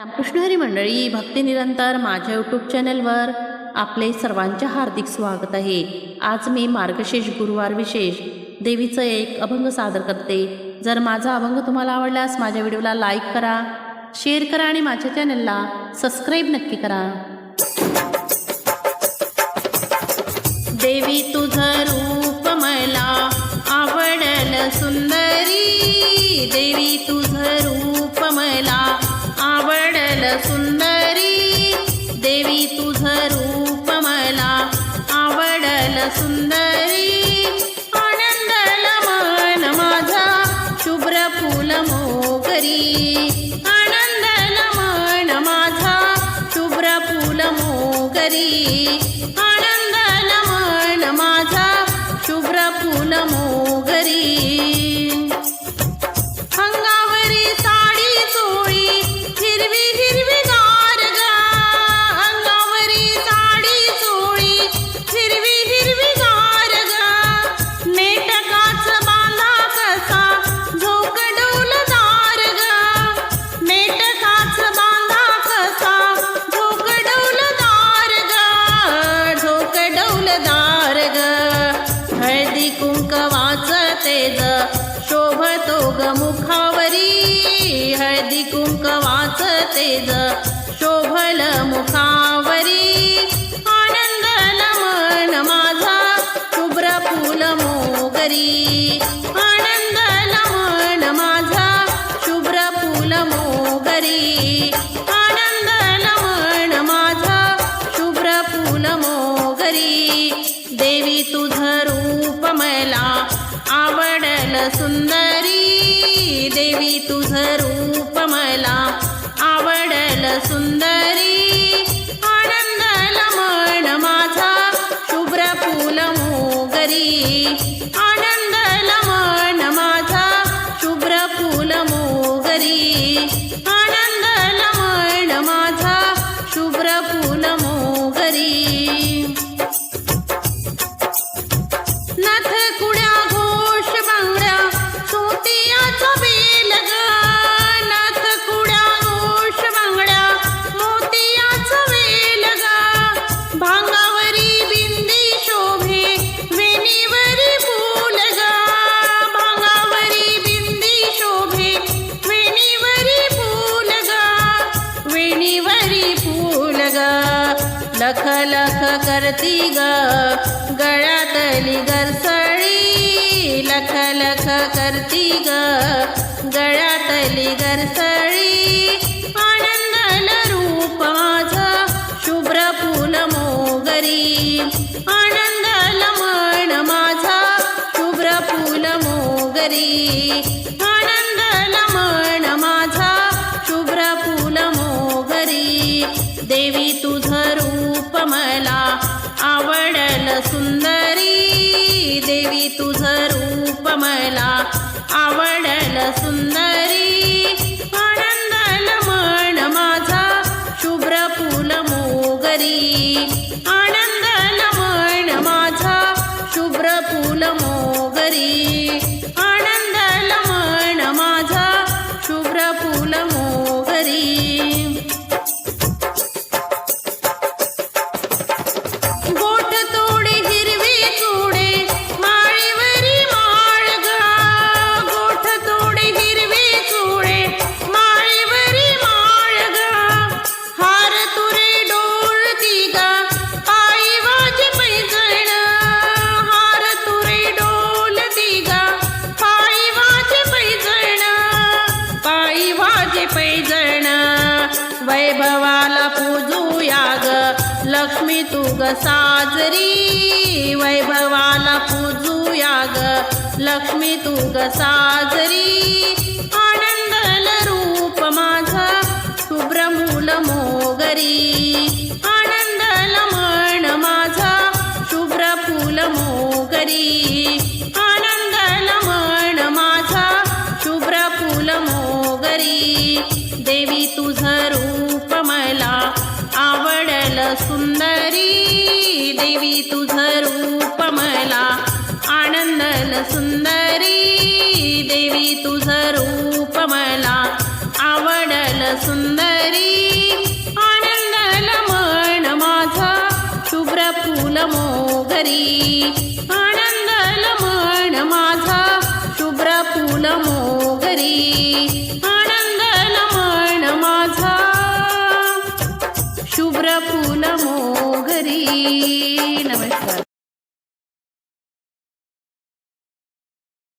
कृष्णहरी मंडळी भक्ती निरंतर माझ्या यूट्यूब चॅनलवर आपले सर्वांचे हार्दिक स्वागत आहे. आज मी मार्गशीर्ष गुरुवार विशेष देवीचं एक अभंग सादर करते. जर माझा अभंग तुम्हाला आवडल्यास माझ्या व्हिडिओला लाईक करा शेअर करा आणि माझ्या चॅनलला सबस्क्राईब नक्की करा. देवी तुझं रूप मला आवडलं सुंदरी आवडल तेज शोभल मुखावरी. आनंद मन माझा शुभ्र फुल मोगरी. आनंद मन माझा शुभ्र फुल मोगरी. आनंद मन माझा शुभ्र फुल मोगरी. देवी तुझं रूप मला आवडल सुंदरी. देवी तुझ रूप मला सुंदरी. आनंद लमण माझा शुभ्र फुल मोगरी. आनंद लमण माझा शुभ्र फुल मोगरी. आनंद लमण माझा शुभ्र फुल मोगरी. नथ लख करती ग. गळ्यातली गरसळी लख लख करती ग. गळ्यातली गरसळी आनंदल रूप माझं. शुभ्र फुल मोगरी. आनंदल मन माझा. शुभ्र फुल मोगरी. तुझं रूप मला आवडल सुंदरी. आनंदल मन माझा शुभ्र फुल मोगरी. आनंदल मन माझा शुभ्र फुल मोगरी. आनंदल मन माझा शुभ्र फुल मोगरी. जण वैभवाला पूजूया ग लक्ष्मी तू ग साजरी. वैभवाला पूजूया ग लक्ष्मी तू ग साजरी. देवी तुझ रूप मला आवडल सुंदरी. देवी तुझ रूप मला आनंदल सुंदरी. देवी तुझ रूप मला आवडल सुंदरी. आनंदल मन माझ शुभ्र फुल मोगरी. आनंदल मन माझ शुभ्र फुल मोगरी. शुभ्र फुल मोगरी नमस्कार